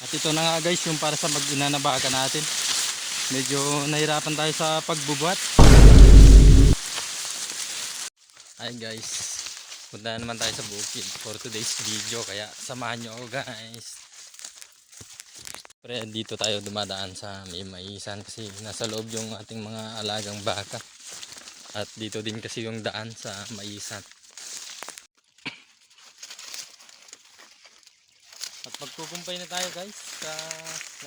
At ito na nga guys, yung para sa mag-ina na baka natin. Medyo nahirapan tayo sa pagbubuhat. Ay guys, punta na naman tayo sa bukid for today's video. Kaya samahan nyo ako guys. Pre, dito tayo dumadaan sa may maisan kasi nasa loob yung ating mga alagang baka. At dito din kasi yung daan sa maisan. At magkukumpay na tayo guys sa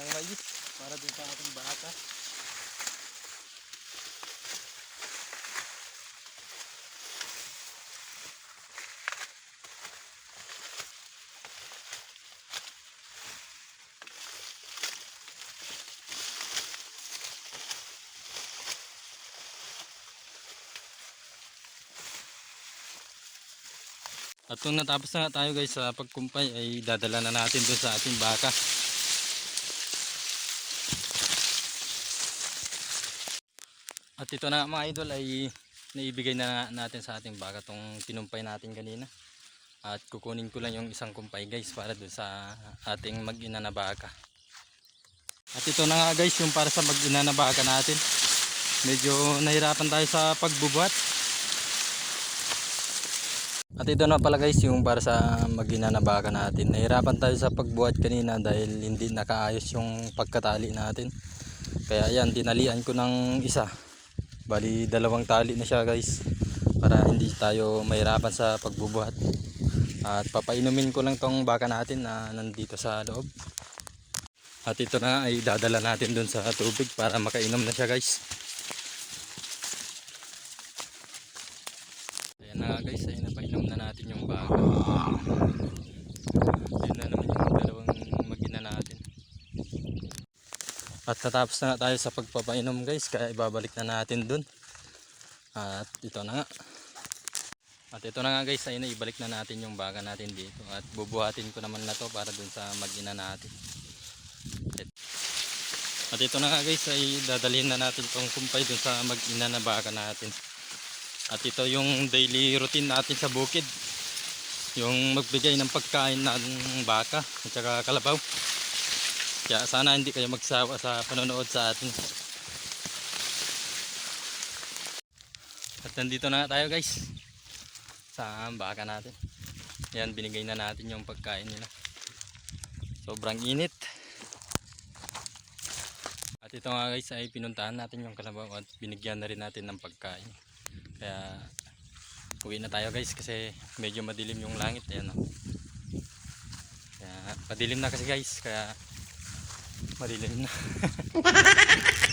ng mais para dun sa ating baka. At nung natapos na tayo guys sa pagkumpay ay dadala na natin dun sa ating baka. At ito na mga idol ay naibigay na natin sa ating baka tong tinumpay natin kanina. At kukunin ko lang yung isang kumpay guys para dun sa ating mag-ina na baka. At ito na nga guys yung para sa mag-ina na baka natin. Medyo nahirapan tayo sa pagbubuhat. At ito na pala guys yung para sa magina na baka natin. Nahirapan tayo sa pagbuhat kanina dahil hindi nakaayos yung pagkatali natin. Kaya yan, tinalian ko ng isa. Bali dalawang tali na siya guys. Para hindi tayo mahirapan sa pagbubuhat. At papainumin ko lang tong baka natin na nandito sa loob. At ito na ay dadala natin dun sa tubig para makainom na siya guys. Ayan na nga guys, ayun napainom na natin yung bago. Ayun na naman yung dalawang magina natin. At natapos na nga tayo sa pagpapainom guys, kaya ibabalik na natin dun. At ito na nga. At ito na nga guys, na ibalik na natin yung baga natin dito. At bubuhatin ko naman na to para dun sa magina natin. At ito na nga guys, ay dadalhin na natin tong kumpay dun sa mag-ina na baka natin. At ito yung daily routine natin sa bukid. Yung magbigay ng pagkain ng baka at saka kalabaw. Kaya sana hindi kayo magsawa sa panonood sa atin. At nandito na tayo guys. Sa baka natin. Yan, binigay na natin yung pagkain nila. Sobrang init. At ito nga guys ay pinuntahan natin yung kalabaw at binigyan na rin natin ng pagkain. Kaya uwi na tayo guys kasi medyo madilim yung langit ayan oh. Kaya madilim na kasi guys kaya madilim